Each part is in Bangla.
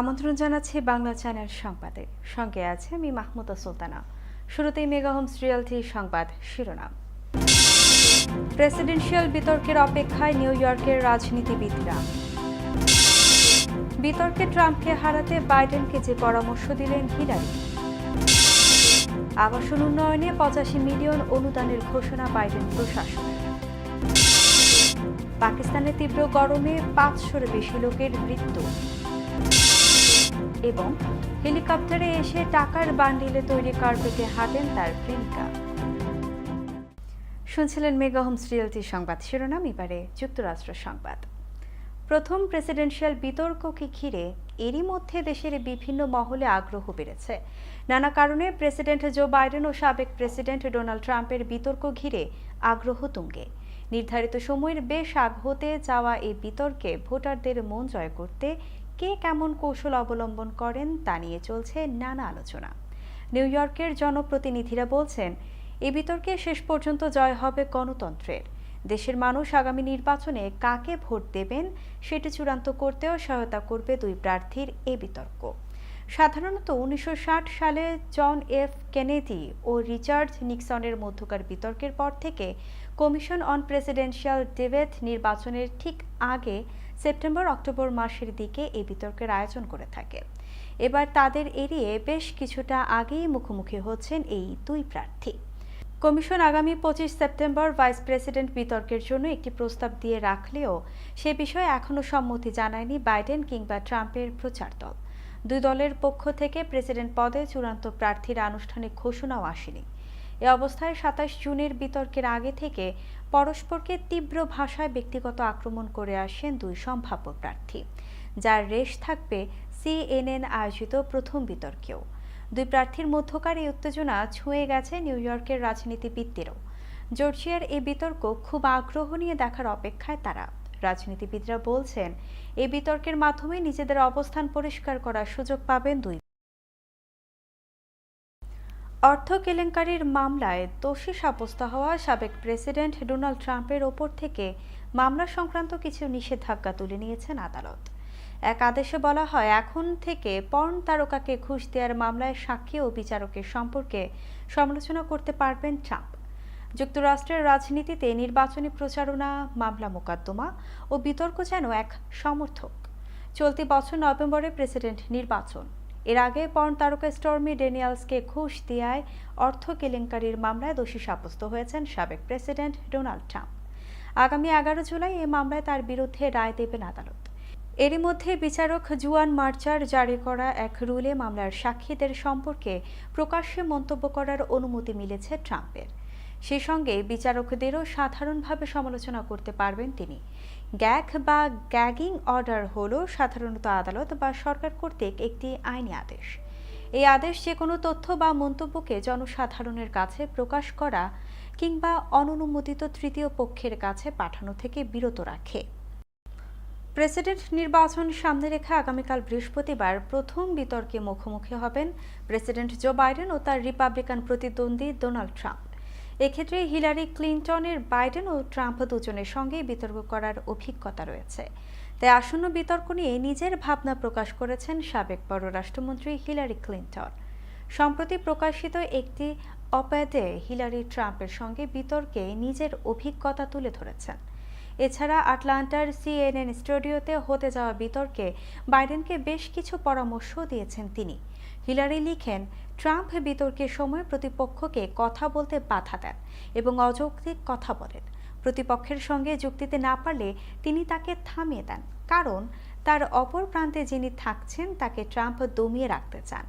আমন্ত্রণ জানাচ্ছি বাংলা চ্যানেল সংবাদে। সঙ্গে আছে আমি মাহমুদা সুলতানা। শুরুতেই মেগা হোমস রিয়েলটি সংবাদ শিরোনাম। প্রেসিডেন্সিয়াল বিতর্কের অপেক্ষায় নিউ ইয়র্কের রাজনীতিবিদরা। বিতর্কে ট্রাম্পকে হারাতে বাইডেনকে যে পরামর্শ দিলেন হিলারি। আবাসন উন্নয়নে পঁচাশি মিলিয়ন অনুদানের ঘোষণা বাইডেন প্রশাসনের। পাকিস্তানের তীব্র গরমে পাঁচশোর বেশি লোকের মৃত্যু। এবং হেলিকপ্টারে এসে টাকার বান্ডিলে তৈরি কার্পেটে হাঁটেন তার প্রেমিকা। শুনছিলেন মেগা হোমস রিয়েলটি সংবাদ। শিরোনাম এবারে যুক্তরাষ্ট্র সংবাদ। প্রথম প্রেসিডেন্সিয়াল বিতর্ককে ঘিরে এরই মধ্যে দেশের বিভিন্ন মহলে আগ্রহ বেড়েছে। নানা কারণে প্রেসিডেন্ট জো বাইডেন ও সাবেক প্রেসিডেন্ট ডোনাল্ড ট্রাম্পের বিতর্ক ঘিরে আগ্রহ তুঙ্গে। নির্ধারিত সময়ের বেশ আগ হতে যাওয়া এই বিতর্কে ভোটারদের মন জয় করতে কে কেমন কৌশল অবলম্বন করেন তা নিয়ে চলছে নানা আলোচনা। নিউ ইয়র্কের জনপ্রতিনিধিরা বলছেন এই বিতর্কে শেষ পর্যন্ত জয় হবে গণতন্ত্রের। দেশের মানুষ আগামী নির্বাচনে কাকে ভোট দেবেন সেটি চূড়ান্ত করতেও সহায়তা করবে দুই প্রার্থীর এ বিতর্ক। সাধারণত উনিশশো ষাট সালে জন এফ কেনেডি ও রিচার্ড নিক্সনের মধ্যকার বিতর্কের পর থেকে কমিশন অন প্রেসিডেন্সিয়াল ডিবেট নির্বাচনের ঠিক আগে সেপ্টেম্বর অক্টোবর মাসের দিকে এই বিতর্কের আয়োজন করে থাকে। এবার তাদের এড়িয়ে বেশ কিছুটা আগেই মুখোমুখি হচ্ছেন এই দুই প্রার্থী। কমিশন আগামী পঁচিশ সেপ্টেম্বর ভাইস প্রেসিডেন্ট বিতর্কের জন্য একটি প্রস্তাব দিয়ে রাখলেও সে বিষয়ে এখনও সম্মতি জানায়নি বাইডেন কিংবা ট্রাম্পের প্রচার দল। দুই দলের পক্ষ থেকে প্রেসিডেন্ট পদে চূড়ান্ত প্রার্থীর আনুষ্ঠানিক ঘোষণাও আসেনি। এ অবস্থায় সাতাশ জুনের বিতর্কের আগে থেকে পরস্পরকে তীব্র ভাষায় ব্যক্তিগত আক্রমণ করে আসেন দুই সম্ভাব্য প্রার্থী, যার রেশ থাকবে সিএনএন আয়োজিত প্রথম বিতর্কেও। দুই প্রার্থীর মধ্যকার এই উত্তেজনা ছুঁয়ে গেছে নিউ ইয়র্কের রাজনীতিবিদদেরও। জর্জিয়ার এই বিতর্ক খুব আগ্রহ নিয়ে দেখার অপেক্ষায় তারা। রাজনীতিবিদরা বলছেন, এই বিতর্কের মাধ্যমে নিজেদের অবস্থান পরিষ্কার করার সুযোগ পাবেন দুই অর্থ কেলেঙ্কারির মামলায় দোষী সাব্যস্ত হওয়া সাবেক প্রেসিডেন্ট ডোনাল্ড ট্রাম্পের ওপর থেকে মামলা সংক্রান্ত কিছু নিষেধাজ্ঞা তুলে নিয়েছেন আদালত। এক আদেশে বলা হয়, এখন থেকে পর্ন তারকাকে ঘুষ দেওয়ার মামলায় সাক্ষী ও বিচারকের সম্পর্কে সমালোচনা করতে পারবেন ট্রাম্প। যুক্তরাষ্ট্রের রাজনীতিতে নির্বাচনী প্রচারণা, মামলা মোকদ্দমা ও বিতর্ক যেন এক সমর্থক। চলতি বছর নভেম্বরে প্রেসিডেন্ট নির্বাচন। এর আগে পর্ন তারকা স্টর্মি ডেনিয়ালসকে ঘুষ দেওয়ায় অর্থ কেলেঙ্কারির মামলায় দোষী সাব্যস্ত হয়েছেন সাবেক প্রেসিডেন্ট ডোনাল্ড ট্রাম্প। আগামী এগারো জুলাই এই মামলায় তার বিরুদ্ধে রায় দেবেন আদালত। এরই মধ্যে বিচারক জুয়ান মার্চার জারি করা এক রুলে মামলার সাক্ষীদের সম্পর্কে প্রকাশ্যে মন্তব্য করার অনুমতি মিলেছে ট্রাম্পের। সে সঙ্গে বিচারকদেরও সাধারণভাবে সমালোচনা করতে পারবেন তিনি। গ্যাগ বা গ্যাগিং অর্ডার হল সাধারণত আদালত বা সরকার কর্তৃক একটি আইনি আদেশ। এই আদেশ যে কোনো তথ্য বা মন্তব্যকে জনসাধারণের কাছে প্রকাশ করা কিংবা অননুমোদিত তৃতীয় পক্ষের কাছে পাঠানো থেকে বিরত রাখে। প্রেসিডেন্ট নির্বাচন সামনে রেখে আগামীকাল বৃহস্পতিবার প্রথম বিতর্কে মুখোমুখি হবেন প্রেসিডেন্ট জো বাইডেন ও তার রিপাবলিকান প্রতিদ্বন্দ্বী ডোনাল্ড ট্রাম্প। এক্ষেত্রে হিলারি ক্লিন্টনের বাইডেন ও ট্রাম্প দুজনের সঙ্গে বিতর্ক করার অভিজ্ঞতা রয়েছে। তাই আসন্ন বিতর্ক নিয়ে নিজের ভাবনা প্রকাশ করেছেন সাবেক পররাষ্ট্রমন্ত্রী হিলারি ক্লিন্টন। সম্প্রতি প্রকাশিত একটি অপ্যাডে হিলারি ট্রাম্পের সঙ্গে বিতর্কে নিজের অভিজ্ঞতা তুলে ধরেছেন। এছাড়া আটলান্টার সিএনএন স্টুডিওতে হতে যাওয়া বিতর্কে বাইডেনকে বেশ কিছু পরামর্শ দিয়েছেন তিনি। হিলারি লিখেন ট্রাম্প বিতর্কের সময় প্রতিপক্ষকে কথা বলতে বাধা দেন এবং অযৌক্তিক কথা বলেন। প্রতিপক্ষের সঙ্গে যুক্তিতে না পারলে তিনি তাকে থামিয়ে দেন, কারণ তার অপর প্রান্তে যিনি থাকছেন তাকে ট্রাম্প দমিয়ে রাখতে চান।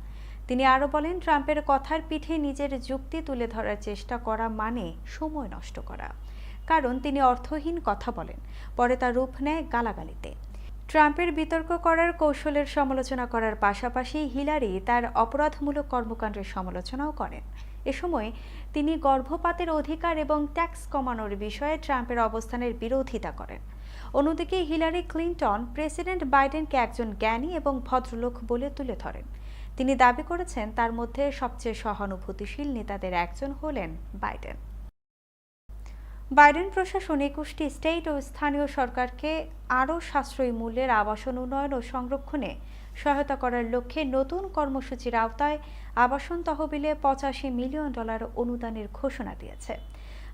তিনি আরও বলেন, ট্রাম্পের কথার পিঠে নিজের যুক্তি তুলে ধরার চেষ্টা করা মানে সময় নষ্ট করা। কারণ তিনি অর্থহীন কথা বলেন, পরে তার রূপ নেয় গালাগালিতে। ট্রাম্পের বিতর্ক করার কৌশলের সমালোচনা করার পাশাপাশি হিলারি তার অপরাধমূলক কর্মকাণ্ডের সমালোচনাও করেন। এ সময় তিনি গর্ভপাতের অধিকার এবং ট্যাক্স কমানোর বিষয়ে ট্রাম্পের অবস্থানের বিরোধিতা করেন। অন্যদিকে হিলারি ক্লিন্টন প্রেসিডেন্ট বাইডেনকে একজন জ্ঞানী এবং ভদ্রলোক বলে তুলে ধরেন। তিনি দাবি করেছেন, তার মধ্যে সবচেয়ে সহানুভূতিশীল নেতাদের একজন হলেন বাইডেন। বাইডেন প্রশাসন একুশটি স্টেট ও স্থানীয় সরকারকে আরও সাশ্রয়ী মূল্যের আবাসন উন্নয়ন ও সংরক্ষণে সহায়তা করার লক্ষ্যে নতুন কর্মসূচির আওতায় আবাসন তহবিলে পঁচাশি মিলিয়ন ডলার অনুদানের ঘোষণা দিয়েছে।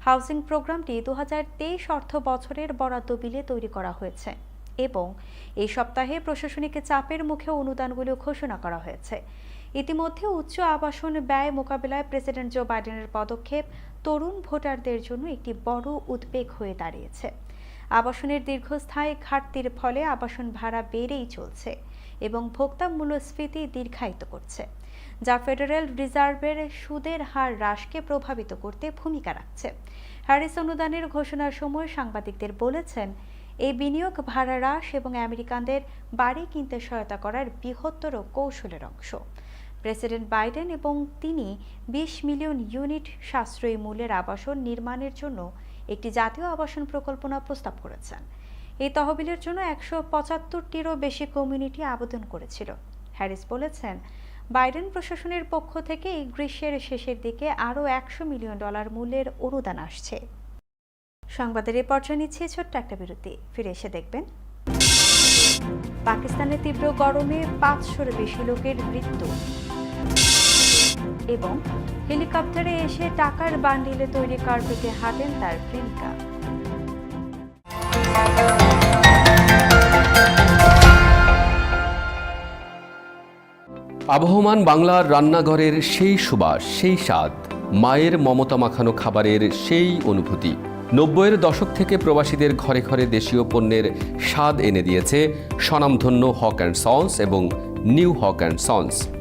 হাউজিং প্রোগ্রামটি দু হাজার তেইশ অর্থ বছরের বরাদ্দ বিলে তৈরি করা হয়েছে এবং এই সপ্তাহে প্রশাসনিক চাপের মুখে অনুদানগুলো ঘোষণা করা হয়েছে। ইতিমধ্যে উচ্চ আবাসন ব্যয় মোকাবিলায় প্রেসিডেন্ট জো বাইডেনের পদক্ষেপ তরুণ ভোটারদের জন্য একটি বড় উদ্বেগ হয়ে দাঁড়িয়েছে। আবাসনের দীর্ঘস্থায়ী ঘাটতির ফলে আবাসন ভাড়া বেড়েই চলছে এবং ভোক্তা মূল্যস্ফীতি দীর্ঘায়িত করছে, যা ফেডারেল রিজার্ভের সুদের হার হ্রাসকে প্রভাবিত করতে ভূমিকা রাখছে। হ্যারিস অনুদানের ঘোষণার সময় সাংবাদিকদের বলেছেন এই বিনিয়োগ ভাড়া হ্রাস এবং আমেরিকানদের বাড়ি কিনতে সহায়তা করার বৃহত্তর কৌশলের অংশ। প্রেসিডেন্ট বাইডেন এবং তিনি বিশ মিলিয়ন ইউনিট সাশ্রয়ী মূল্যের আবাসন নির্মাণের জন্য একটি জাতীয় আবাসন পরিকল্পনা প্রস্তাব করেছেন। এই তহবিলের জন্য একশো পঁচাত্তরটিরও বেশি কমিউনিটি আবেদন করেছিল। হ্যারিস বলেছেন, বাইডেন প্রশাসনের পক্ষ থেকে এই গ্রীষ্মের শেষের দিকে আরও একশো মিলিয়ন ডলার মূল্যের অনুদান আসছে। সংবাদের এই পর্যায়ে নিচ্ছে ছোট্ট একটা বিরতি। ফিরে এসে দেখবেন। পাকিস্তানের তীব্র গরমে পাঁচশোর বেশি লোকের মৃত্যু। এবং হেলিকপ্টারে এসে টাকার বান্ডিলে তৈরি কার্পেটে হাঁটেন তার প্রেমিকা। আবহমান বাংলার রান্নাঘরের সেই সুবাস, সেই স্বাদ, মায়ের মমতা মাখানো খাবারের সেই অনুভূতি, নব্বইয়ের দশক থেকে প্রবাসীদের ঘরে ঘরে দেশীয় পণ্যের স্বাদ এনে দিয়েছে স্বনামধন্য হক অ্যান্ড সন্স এবং নিউ হক অ্যান্ড সন্স।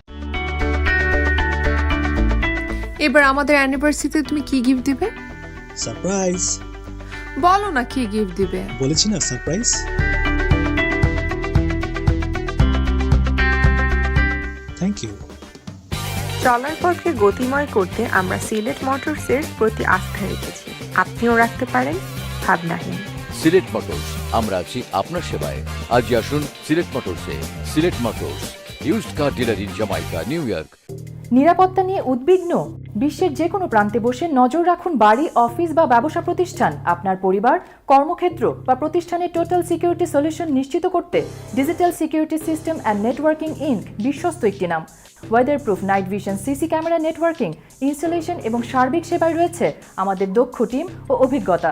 এবার আমাদের অ্যানিভার্সারিতে তুমি কি গিফট দিবে? সারপ্রাইজ বলো না কি গিফট দিবে। বলেছি না সারপ্রাইজ থ্যাংক ইউ চলার পথকে গতিময় করতে আমরা সিলেট মোটরসের প্রতি আস্থা রেখেছি। আপনিও রাখতে পারেন ভাবনাহীন। সিলেট মোটরস আমরা আছি আপনার সেবায়। আজই আসুন Sylhet মোটরসে। Sylhet Motors used car dealer in Jamaica New York নিরাপত্তা নিয়ে উদ্বিগ্ন? বিশ্বের যে কোনো প্রান্তে বসে নজর রাখুন বাড়ি, অফিস বা ব্যবসা প্রতিষ্ঠান। আপনার পরিবার, কর্মক্ষেত্র বা প্রতিষ্ঠানের টোটাল সিকিউরিটি সলিউশন নিশ্চিত করতে digital security system and networking Inc বিশ্বস্ত একটি নাম। Weatherproof night vision, CC camera networking, installation এবং সার্বিক সেবায় রয়েছে আমাদের দক্ষ টিম ও অভিজ্ঞতা।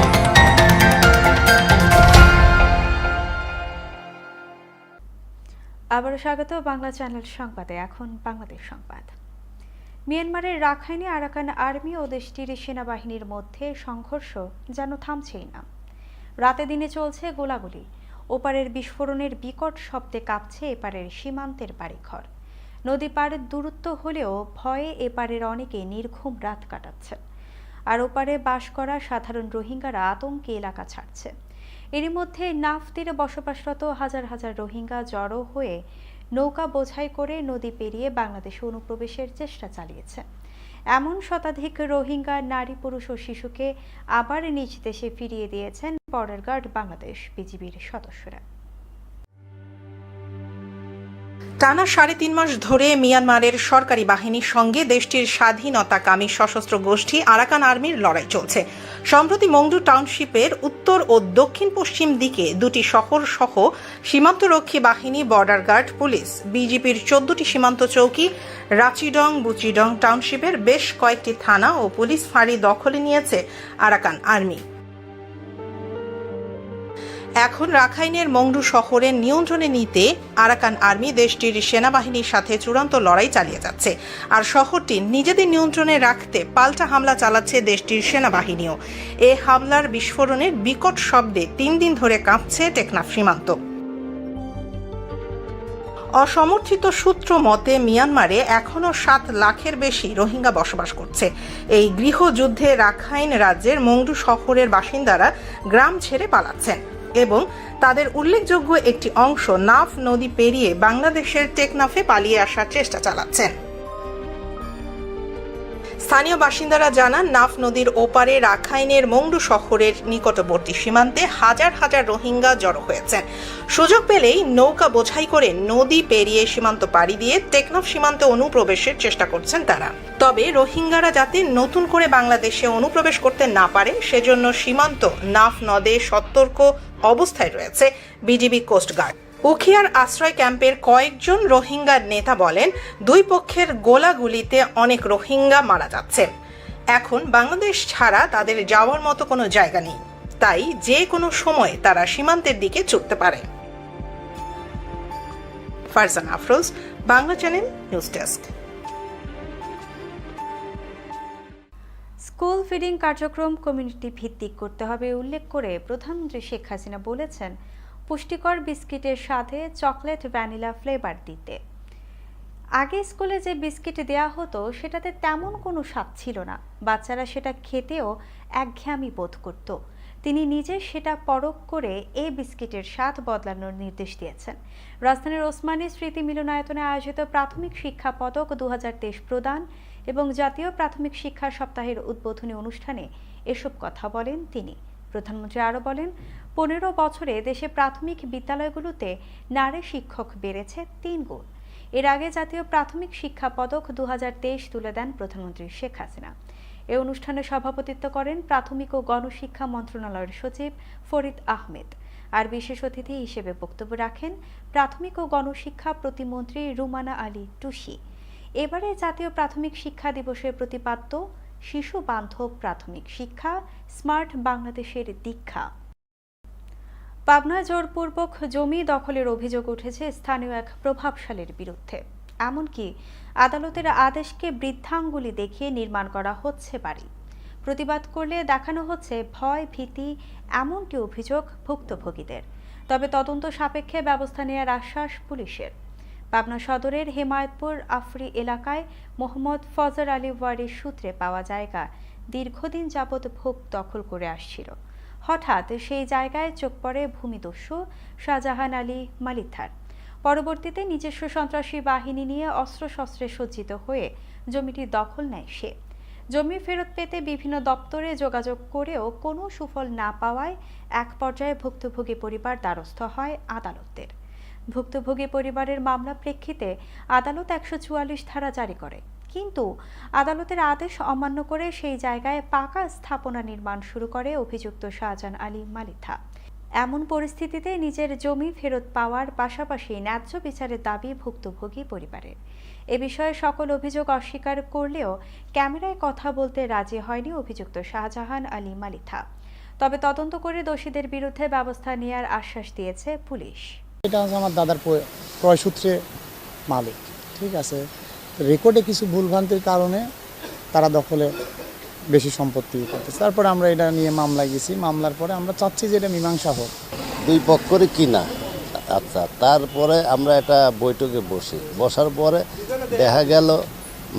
আবারও স্বাগত বাংলা চ্যানেল সংবাদে, এখন বাংলাদেশ সংবাদ। মিয়ানমারের রাখাইনে আরাকান আর্মি ও দেশটির সেনাবাহিনীর মধ্যে সংঘর্ষ যেন থামছেই না। রাতে দিনে চলছে গোলাগুলি। ওপারের বিস্ফোরণের বিকট শব্দে কাঁপছে এপারের সীমান্তের বাড়িঘর। নদী পাড়ের দূরত্ব হলেও ভয়ে এপারের অনেকে নির্ঘুম রাত কাটাচ্ছে। আর ওপারে বাস করা সাধারণ রোহিঙ্গারা আতঙ্কে এলাকা ছাড়ছে। এরই মধ্যে নাফ তীরে বসবাসরত হাজার হাজার রোহিঙ্গা জড়ো হয়ে নৌকা বোঝাই করে নদী পেরিয়ে বাংলাদেশে অনুপ্রবেশের চেষ্টা চালিয়েছে। এমন শতাধিক রোহিঙ্গা, নারী, পুরুষ ও শিশুকে আবার নিজ দেশে ফিরিয়ে দিয়েছেন বর্ডার গার্ড বাংলাদেশ বিজিবির সদস্যরা। টানা সাড়ে তিন মাস ধরে মিয়ানমারের সরকারি বাহিনীর সঙ্গে দেশটির স্বাধীনতাকামী সশস্ত্র গোষ্ঠী আরাকান আর্মির লড়াই চলছে। সম্প্রতি মংডু টাউনশিপের উত্তর ও দক্ষিণ পশ্চিম দিকে দুটি শহর সহ সীমান্তরক্ষী বাহিনী, বর্ডার গার্ড, পুলিশ, বিজিপির চোদ্দটি সীমান্ত চৌকি, রাচিডং, বুচিডং টাউনশিপের বেশ কয়েকটি থানা ও পুলিশ ফাঁড়ি দখলে নিয়েছে আরাকান আর্মি। এখন রাখাইনের মংডু শহরের নিয়ন্ত্রণে নিতে আরাকান আর্মি দেশটির সেনাবাহিনীর সাথে চূড়ান্ত লড়াই চালিয়ে যাচ্ছে। আর শহরটি নিজেদের নিয়ন্ত্রণে রাখতে পাল্টা হামলা চালাচ্ছে দেশটির সেনাবাহিনীও। এ হামলার বিস্ফোরণের বিকট শব্দে তিন দিন ধরে কাঁপছে টেকনাফ সীমান্ত। অসমর্থিত সূত্র মতে, মিয়ানমারে এখনও সাত লাখের বেশি রোহিঙ্গা বসবাস করছে। এই গৃহযুদ্ধে রাখাইন রাজ্যের মংডু শহরের বাসিন্দারা গ্রাম ছেড়ে পালাচ্ছেন। এবং তাদের উল্লেখযোগ্য একটি অংশ নাফ নদী পেরিয়ে বাংলাদেশের টেকনাফে পালিয়ে আসার চেষ্টা চালাচ্ছেন। স্থানীয় বাসিন্দারা জানান, নাফ নদীর ওপারে রাখাইনের মংডু শহরের নিকটবর্তী সীমান্তে হাজার হাজার রোহিঙ্গা জড়ো হয়েছেন সুযোগ পেলেই নৌকা বোঝাই করে নদী পেরিয়ে সীমান্ত পাড়ি দিয়ে টেকনাফ সীমান্তে অনুপ্রবেশের চেষ্টা করছেন তারা। তবে রোহিঙ্গারা যাতে নতুন করে বাংলাদেশে অনুপ্রবেশ করতে না পারে, সেজন্য সীমান্ত নাফ নদে সতর্ক অবস্থায় রয়েছে বিজিবি কোস্টগার্ড উখিয়ার আশ্রয় ক্যাম্পের কয়েকজন রোহিঙ্গা নেতা বলেন, দুই পক্ষের গোলাগুলিতে অনেক রোহিঙ্গা মারা যাচ্ছে। এখন বাংলাদেশ ছাড়া তাদের যাওয়ার মতো কোনো জায়গা নেই। তাই যে কোনো সময় তারা সীমান্তের দিকে ছুটতে পারে। Farzan Afroz, Bangla channel news desk. School feeding কার্যক্রম কমিউনিটি ভিত্তিক করতে হবে, উল্লেখ করে প্রধানমন্ত্রী শেখ হাসিনা বলেছেন পুষ্টিকর বিস্কিটের সাথে চকলেট ভ্যানিলা ফ্লেভার দিতে। আগে স্কুলে যে বিস্কিট দেয়া হতো, সেটাতে তেমন কোনো স্বাদ ছিল না। বাচ্চারা সেটা খেতেও একঘেয়ামি বোধ করত। তিনি নিজে সেটা পরখ করে এই বিস্কিটের স্বাদ বদলানোর নির্দেশ দিয়েছেন। রাজধানীর ওসমানী স্মৃতি মিলনায়তনে আয়োজিত প্রাথমিক শিক্ষা পদক দু হাজার তেইশ প্রদান এবং জাতীয় প্রাথমিক শিক্ষা সপ্তাহের উদ্বোধনী অনুষ্ঠানে এসব কথা বলেন তিনি। প্রধানমন্ত্রী আরও বলেন পনেরো বছরে দেশে প্রাথমিক বিদ্যালয়গুলোতে নারী শিক্ষক বেড়েছে তিন গুণ। এর আগে জাতীয় প্রাথমিক শিক্ষা পদক দু হাজার তেইশ তুলে দেন প্রধানমন্ত্রী শেখ হাসিনা। এ অনুষ্ঠানে সভাপতিত্ব করেন প্রাথমিক ও গণশিক্ষা মন্ত্রণালয়ের সচিব ফরিদ আহমেদ। আর বিশেষ অতিথি হিসেবে বক্তব্য রাখেন প্রাথমিক ও গণশিক্ষা প্রতিমন্ত্রী রুমানা আলী টুসি। এবারে জাতীয় প্রাথমিক শিক্ষা দিবসের প্রতিপাদ্য, শিশু বান্ধব প্রাথমিক শিক্ষা, স্মার্ট বাংলাদেশের দীক্ষা। পাবনায় জোরপূর্বক জমি দখলের অভিযোগ উঠেছে স্থানীয় এক প্রভাবশালীর বিরুদ্ধে। এমনকি আদালতের আদেশকে বৃদ্ধাঙ্গুলি দেখিয়ে নির্মাণ করা হচ্ছে বাড়ি। প্রতিবাদ করলে দেখানো হচ্ছে ভয়, ভীতি, এমনটি অভিযোগ ভুক্তভোগীদের। তবে তদন্ত সাপেক্ষে ব্যবস্থা নেওয়ার আশ্বাস পুলিশের। পাবনা সদরের হেমায়তপুর আফরি এলাকায় মোহাম্মদ ফজর আলী ওয়ারির সূত্রে পাওয়া জায়গা দীর্ঘদিন যাবৎ ভোগ দখল করে আসছিল। হঠাৎ সেই জায়গায় চোখ পড়ে ভূমিদস্যু শাহজাহান আলী মালিথার পরবর্তীতে নিজস্ব সন্ত্রাসী বাহিনী নিয়ে অস্ত্রশস্ত্রে সজ্জিত হয়ে জমিটি দখল নেয় সে। জমি ফেরত পেতে বিভিন্ন দপ্তরে যোগাযোগ করেও কোনো সুফল না পাওয়ায় এক পর্যায়ে ভুক্তভোগী পরিবার দ্বারস্থ হয় আদালতের ভুক্তভোগী পরিবারের মামলা প্রেক্ষিতে আদালত একশো চুয়াল্লিশ ধারা জারি করে। কিন্তু আদালতের আদেশ অমান্য করে সেই জায়গায় পাকা স্থাপনা নির্মাণ শুরু করে অভিযুক্ত শাহজাহান আলী মালিথা। এমন পরিস্থিতিতে নিজের জমি ফেরত পাওয়ার পাশাপাশি ন্যায্য বিচারের দাবি ভুক্তভোগী পরিবারের। এ বিষয়ে সকল অভিযোগ অস্বীকার করলেও ক্যামেরায় কথা বলতে রাজি হয়নি অভিযুক্ত শাহজাহান আলী মালিথা। তবে তদন্ত করে দোষীদের বিরুদ্ধে ব্যবস্থা নেওয়ার আশ্বাস দিয়েছে পুলিশ। এটা আমার দাদার ক্রয়সূত্রে মালিক। ঠিক আছে? রেকর্ডে কিছু ভুলভ্রান্তির কারণে তারা দখলে বেশি সম্পত্তি করতেছে। তারপরে আমরা এটা নিয়ে মামলায় গেছি। মামলার পরে আমরা চাচ্ছি যে এটা মীমাংসা হোক। দুই পক্ষরে কিনা আচ্ছা তারপরে আমরা একটা বৈঠকে বসি। বসার পরে দেখা গেল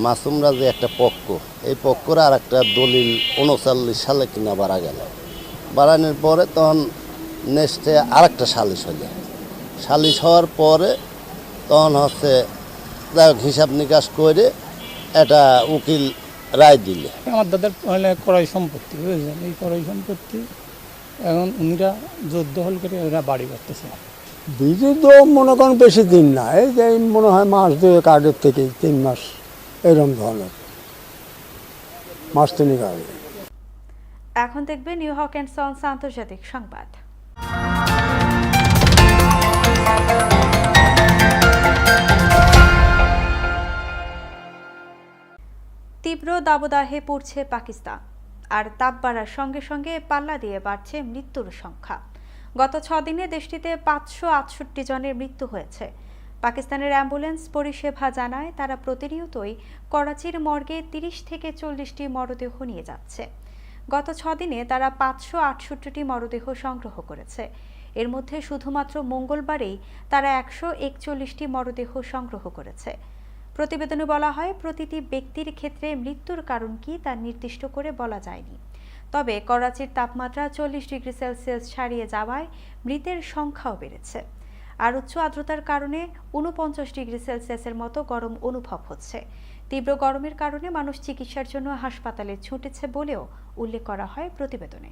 মাসুমরা যে একটা পক্ষ। এই পক্ষরে আর একটা দলিল উনচল্লিশ সালে কিনা বাড়া গেল। বাড়ানোর পরে তখন নেক্সটে আর একটা সালিশ হলো। সালিশ হওয়ার পরে তখন হচ্ছে যাই হোক হিসাব নিকাশ করে একটা উকিল রায় দিলে। আমার দাদার হলে ক্রয় সম্পত্তি বুঝলেন? এই ক্রয় সম্পত্তি এখন উনিরা জোর দখল করে ওরা বাড়ি করতেছে বিদ্যুৎ তো মনে করেন বেশি দিন না এই যে মনে হয় মাস দুয়েক আগের থেকে তিন মাস এরকম ধরনের। মাস তিনেক আগে। এখন দেখবে নিউ হক অ্যান্ড সন্স আন্তর্জাতিক সংবাদ। তীব্র দাবদাহে পড়ছে পাকিস্তান। আর তাপ বাড়ার সঙ্গে সঙ্গে পাল্লা দিয়ে বাড়ছে মৃত্যুর সংখ্যা। গত দিনে দেশটিতে পাঁচশো আটষট্টি জনের মৃত্যু হয়েছে। পাকিস্তানের অ্যাম্বুলেন্স পরিষেবা জানায়, তারা প্রতিনিয়তই করাচির মর্গে তিরিশ থেকে চল্লিশটি মরদেহ নিয়ে যাচ্ছে। গত দিনে তারা পাঁচশো আটষট্টিটি মরদেহ সংগ্রহ করেছে। এর মধ্যে শুধুমাত্র মঙ্গলবারেই তারা একশো একচল্লিশটি মরদেহ সংগ্রহ করেছে। প্রতিবেদনে বলা হয়, প্রতিটি ব্যক্তির ক্ষেত্রে মৃত্যুর কারণ কি তা নির্দিষ্ট করে বলা যায়নি। তবে করাচির তাপমাত্রা চল্লিশ ডিগ্রি সেলসিয়াস ছাড়িয়ে যাওয়ায় মৃতের সংখ্যাও বেড়েছে। আর উচ্চ আর্দ্রতার কারণে উনপঞ্চাশ ডিগ্রি সেলসিয়াসের মতো গরম অনুভব হচ্ছে। তীব্র গরমের কারণে মানুষ চিকিৎসার জন্য হাসপাতালে ছুটেছে বলেও উল্লেখ করা হয় প্রতিবেদনে।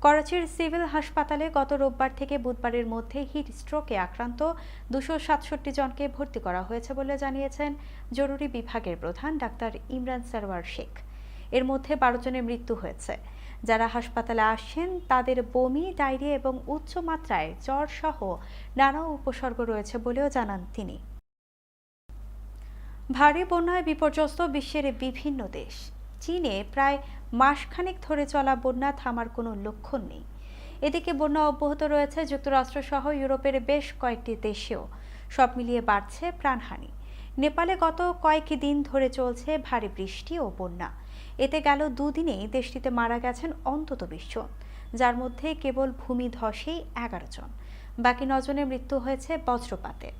করাচির সিভিল হাসপাতালে গত রোববার থেকে বুধবারের মধ্যে হিট স্ট্রোকে আক্রান্ত দুশো সাতষট্টি জনকে ভর্তি করা হয়েছে বলে জানিয়েছেন জরুরি বিভাগের প্রধান ডাক্তার ইমরান সারওয়ার শেখ। এর মধ্যে বারো জনের মৃত্যু হয়েছে। যারা হাসপাতালে আসছেন তাদের বমি, ডায়রিয়া এবং উচ্চ মাত্রায় জ্বর সহ নানা উপসর্গ রয়েছে বলেও জানান তিনি। ভারী বন্যায় বিপর্যস্ত বিশ্বের বিভিন্ন দেশ। চীনে প্রায় মাসখানেক ধরে চলা বন্যা থামার কোনো লক্ষণ নেই। এদিকে বন্যা অব্যাহত রয়েছে যুক্তরাষ্ট্রসহ ইউরোপের বেশ কয়েকটি দেশেও। সব মিলিয়ে বাড়ছে প্রাণহানি। নেপালে গত কয়েক দিন ধরে চলছে ভারী বৃষ্টি ও বন্যা। এতে গেল দুদিনেই দেশটিতে মারা গেছেন অন্তত বিশ জন, যার মধ্যে কেবল ভূমিধসেই এগারো জন। বাকি নজনের মৃত্যু হয়েছে বজ্রপাতে।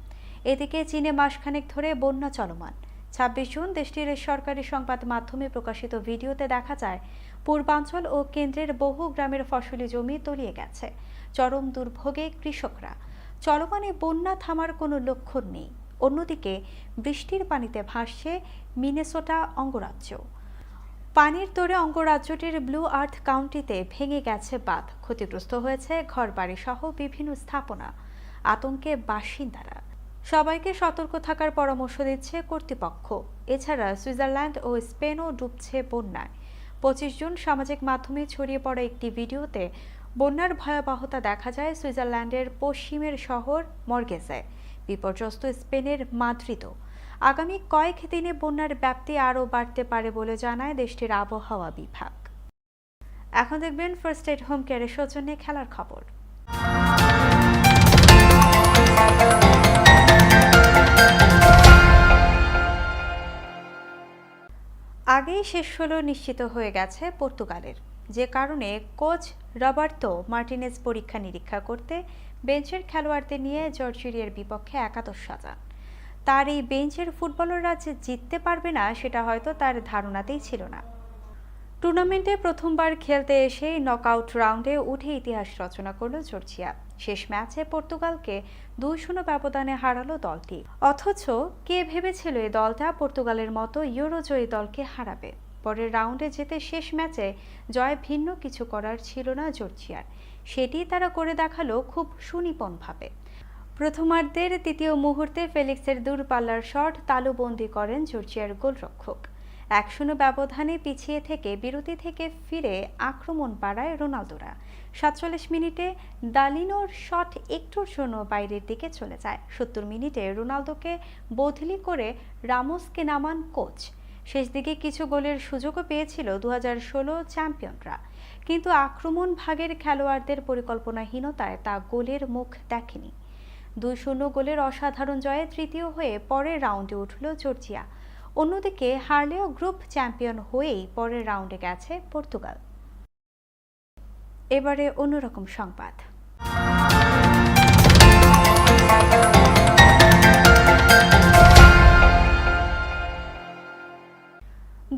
এদিকে চীনে মাসখানেক ধরে বন্যা চলমান। ছাব্বিশ জুন দেশটির সরকারি সংবাদ মাধ্যমে প্রকাশিত ভিডিওতে দেখা যায়, পূর্বাঞ্চল ও কেন্দ্রের বহু গ্রামের ফসলি জমি তলিয়ে গেছে। চরম দুর্ভোগে কৃষকরা। চলমানে বন্যা থামার কোনো লক্ষণ নেই। অন্যদিকে, বৃষ্টির পানিতে ভাসছে মিনেসোটা অঙ্গরাজ্য। পানির তোরে অঙ্গরাজ্যটির ব্লু আর্থ কাউন্টিতে ভেঙে গেছে বাঁধ। ক্ষতিগ্রস্ত হয়েছে ঘরবাড়ি সহ বিভিন্ন স্থাপনা। আতঙ্কে বাসিন্দারা। সবাইকে সতর্ক থাকার পরামর্শ দিচ্ছে কর্তৃপক্ষ। এছাড়া সুইজারল্যান্ড ও স্পেনও ডুবছে বন্যায়। পঁচিশ জুন সামাজিক মাধ্যমে ছড়িয়ে পড়া একটি ভিডিওতে বন্যার ভয়াবহতা দেখা যায় সুইজারল্যান্ডের পশ্চিমের শহর মর্গেজে। বিপর্যস্ত স্পেনের মাদ্রিদও আগামী কয়েক দিনে বন্যার ব্যাপ্তি আরও বাড়তে পারে বলে জানায় দেশটির আবহাওয়া বিভাগ। এখন দেখবেন ফার্স্ট এড হোম কেয়ারের সৌজন্যে খেলার খবর। আগেই শেষ হলো নিশ্চিত হয়ে গেছে পর্তুগালের। যে কারণে কোচ রবার্তো মার্টিনেজ পরীক্ষা নিরীক্ষা করতে বেঞ্চের খেলোয়াড়দের নিয়ে জর্জিরিয়ার বিপক্ষে একাদশ সাজান তার এই বেঞ্চের ফুটবলাররা যে জিততে পারবে না, সেটা হয়তো তার ধারণাতেই ছিল না। টুর্নামেন্টে প্রথমবার খেলতে এসে নকআউট রাউন্ডে উঠে ইতিহাস রচনা করল জর্জিয়া। শেষ ম্যাচে পর্তুগালকে দুই শূন্য ব্যবধানে হারালো দলটি। অথচ কে ভেবেছিল এই দলটা পর্তুগালের মতো ইউরোজয়ী দলকে হারাবে? পরের রাউন্ডে যেতে শেষ ম্যাচে জয় ভিন্ন কিছু করার ছিল না জর্জিয়ার। সেটি তারা করে দেখাল খুব সুনিপনভাবে প্রথমার্ধের তৃতীয় মুহূর্তে ফেলিক্সের দূরপাল্লার শট তালুবন্দি করেন জর্জিয়ার গোলরক্ষক। এক শূন্য ব্যবধানে পিছিয়ে থেকে বিরতি থেকে ফিরে আক্রমণ বাড়ায় রোনালদোরা। সাতচল্লিশ মিনিটে দালিনোর শট একটুর জন্য বাইরের দিকে চলে যায়। সত্তর মিনিটে রোনালদোকে বদলি করে রামোসকে নামান কোচ। শেষ দিকে কিছু গোলের সুযোগও পেয়েছিল দু হাজার ষোলো চ্যাম্পিয়নরা। কিন্তু আক্রমণ ভাগের খেলোয়াড়দের পরিকল্পনাহীনতায় তা গোলের মুখ দেখেনি। দুই শূন্য গোলের অসাধারণ জয়ে তৃতীয় হয়ে পরের রাউন্ডে উঠল জর্জিয়া। অন্যদিকে হারলেও গ্রুপ চ্যাম্পিয়ন হয়েই পরের রাউন্ডে গেছে পর্তুগাল। এবারে অন্যরকম সংবাদ।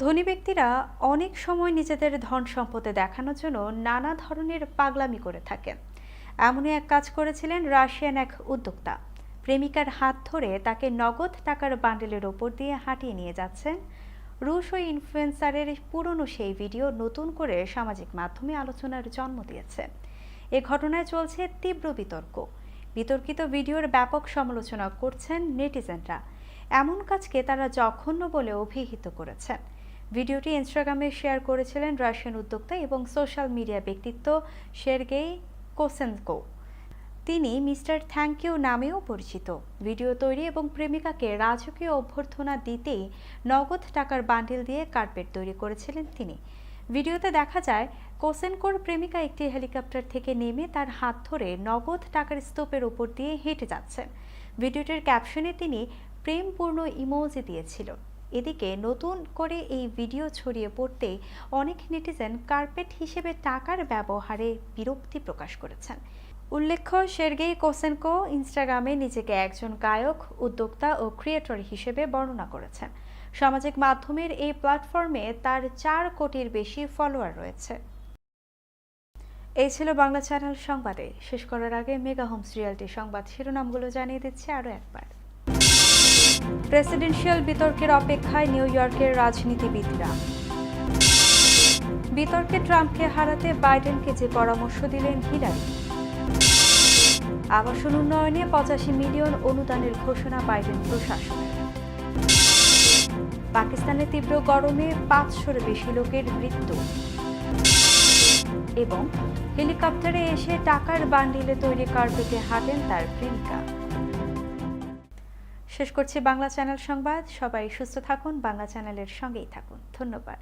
ধনী ব্যক্তিরা অনেক সময় নিজেদের ধন সম্পদে দেখানোর জন্য নানা ধরনের পাগলামি করে থাকেন এমনই এক কাজ করেছিলেন রাশিয়ান এক উদ্যোক্তা। প্রেমিকার হাত ধরে তাকে নগদ টাকার বান্ডেলের ওপর দিয়ে হাঁটিয়ে নিয়ে যাচ্ছেন। রুশ ওই ইনফ্লুয়েন্সারের পুরনো সেই ভিডিও নতুন করে সামাজিক মাধ্যমে আলোচনার জন্ম দিয়েছে। এ ঘটনায় চলছে তীব্র বিতর্ক। বিতর্কিত ভিডিওর ব্যাপক সমালোচনা করছেন নেটিজেনরা। এমন কাজকে তারা জঘন্য বলে অভিহিত করেছেন ভিডিওটি ইনস্টাগ্রামে শেয়ার করেছিলেন রাশিয়ান উদ্যোক্তা এবং সোশ্যাল মিডিয়া ব্যক্তিত্ব সের্গেই কোসেনকো। তিনি মিস্টার থ্যাংক ইউ নামেও পরিচিত। ভিডিও তৈরি এবং প্রেমিকাকে রাজকীয় অভ্যর্থনা দিতেই নগদ টাকার বান্ডিল দিয়ে কার্পেট তৈরি করেছিলেন তিনি। ভিডিওতে দেখা যায়, কোসেনকোর প্রেমিকা একটি হেলিকপ্টার থেকে নেমে তার হাত ধরে নগদ টাকার স্তূপের উপর দিয়ে হেঁটে যাচ্ছেন। ভিডিওটির ক্যাপশনে তিনি প্রেমপূর্ণ ইমোজি দিয়েছিল। এদিকে নতুন করে এই ভিডিও ছড়িয়ে পড়তে অনেক নেটিজেন কার্পেট হিসেবে টাকার ব্যবহারে বিরক্তি প্রকাশ করেছেন। উল্লেখ্য সের্গেই কোসেনকো ইনস্টাগ্রামে নিজেকে একজন গায়ক, উদ্যোক্তা ও ক্রিয়েটর হিসেবে বর্ণনা করেছেন। সামাজিক মাধ্যমের এই প্ল্যাটফর্মে তার চার কোটির বেশি ফলোয়ার রয়েছে। এই ছিল বাংলা চ্যানেল সংবাদে। শেষ করার আগে মেগা হোমস রিয়ালিটি সংবাদ শিরোনামগুলো জানিয়ে দিচ্ছে আরও একবার। প্রেসিডেন্সিয়াল বিতর্কের অপেক্ষায় নিউ ইয়র্কের রাজনীতিবিদরা। বিতর্কে ট্রাম্পকে হারাতে বাইডেনকে যে পরামর্শ দিলেন হিলারি আবাসন উন্নয়নে পঁচাশি মিলিয়ন অনুদানের ঘোষণা বাইডেন প্রশাসনের। পাকিস্তানের তীব্র গরমে পাঁচশোর বেশি লোকের মৃত্যু। এবং হেলিকপ্টারে এসে টাকার বান্ডিলে তৈরি কার্পেটে হাঁটেন তার প্রেমিকা শেষ করছি বাংলা চ্যানেল সংবাদ। সবাই সুস্থ থাকুন, বাংলা চ্যানেলের সঙ্গেই থাকুন। ধন্যবাদ।